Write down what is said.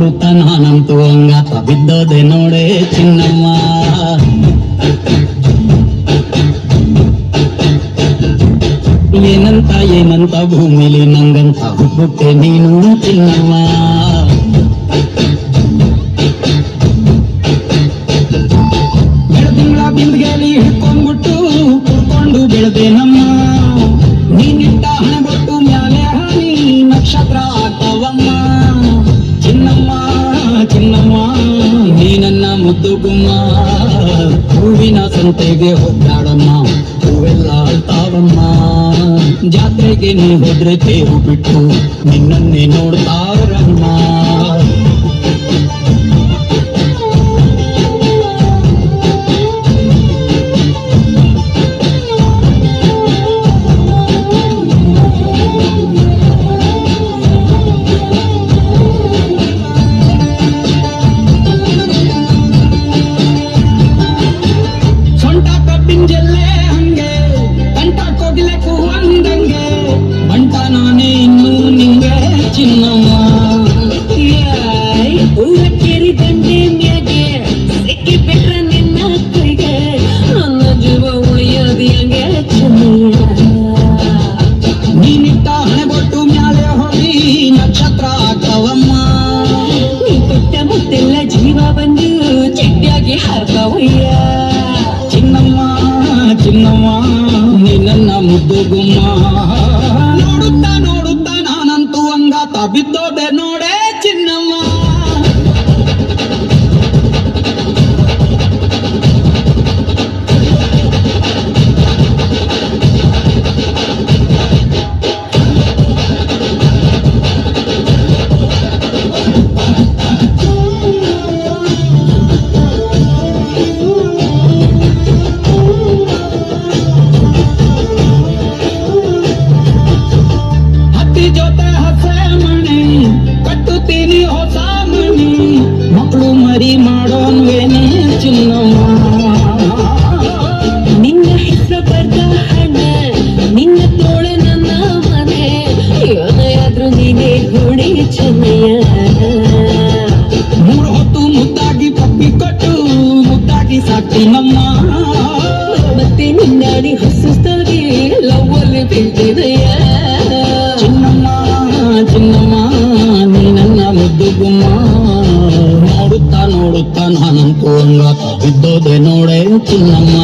అమృతనానంతో తదిద్దోదే నోడే చిన్నమ్మా ಏನಂತ ಏನಂತ ಭೂಮಿಲಿ ನಂಗಂತ ಹುಟ್ಟುತ್ತೆ ನೀನು ತಿನ್ನಮ್ಮ ಚಿನ್ನಮ್ಮ ನೀ ನನ್ನ ಮುದ್ದು ಗುಮ್ಮ. ಹೂವಿನ ಸಂತೆಗೆ ಹೊದ್ದಾಡಮ್ಮ ಹೂವೆಲ್ಲ ಅಳ್ತಾವಮ್ಮ. ಜಾತ್ರೆಗೆ ನೀ ಹೋದ್ರೆ ತೇರು ಬಿಟ್ಟು ನಿನ್ನನ್ನೇ ನೋಡ್ತಾರಮ್ಮ ಕಂಟ ಕೊಗ್ಲೆಕು ಅಂದಂಗೆ ಬಂಟ ನಾನೇ ಇನ್ನು ನಿಂಗೆ ಚಿನ್ನಮ್ಮ ಯಾಯ್ ಹೂವಕ್ಕೇರಿ ದಂಡೆ ಮ್ಯಾಗೆ ಸಿಕ್ಕಿ ಬಿಟ್ರ ನಿನ್ನ ಕೈಗೆ ನನ್ನ ಜೀವ ಉಳಿಯೋದಿಯಂಗೆ ಚೆನ್ನಯ್ಯ ನೀನಿಟ್ಟ ಹಣೆಗೊಟ್ಟು ಮ್ಯಾಲೆ ಹೋಗಿ ನಕ್ಷತ್ರ ಆಗವಮ್ಮ ನೀ ಕೊಟ್ಟ ಮುತ್ತೆಲ್ಲ ಜೀವ ಬಂದು ಚಿಟ್ಟಾಗಿ ಹಾರ್ತಾವಯ್ಯ ನನ್ನ ಮುದ್ದು ಗುಮ್ಮ ನೋಡುತ್ತಾ ನೋಡುತ್ತಾ ನಾನಂತೂ ಅಂಗಾತ ಬಿದ್ದೋದೆ. ಮೂರು ಹೊತ್ತು ಮುದ್ದಾಗಿ ಪಪ್ಪಿ ಕೊಟ್ಟು ಮುದ್ದಾಗಿ ಸಾಕ್ತೀನಮ್ಮ ಮತ್ತೆ ನಿನ್ನಾಡಿ ಹೊಸದಾಗಿ ಲವ್ವಲ್ಲಿ ಬೀಳ್ತಿದೆಯ ಚಿನ್ನಮ್ಮ ಚಿನ್ನಮ್ಮ ನೀ ನನ್ನ ಮುದ್ದು ಗುಮ್ಮ. ನೋಡುತ್ತಾ ನೋಡುತ್ತಾ ನಾನಂತೂ ಹಂಗಾತ ಬಿದ್ದೋದೆ ನೋಡೆ ಚಿನ್ನಮ್ಮ.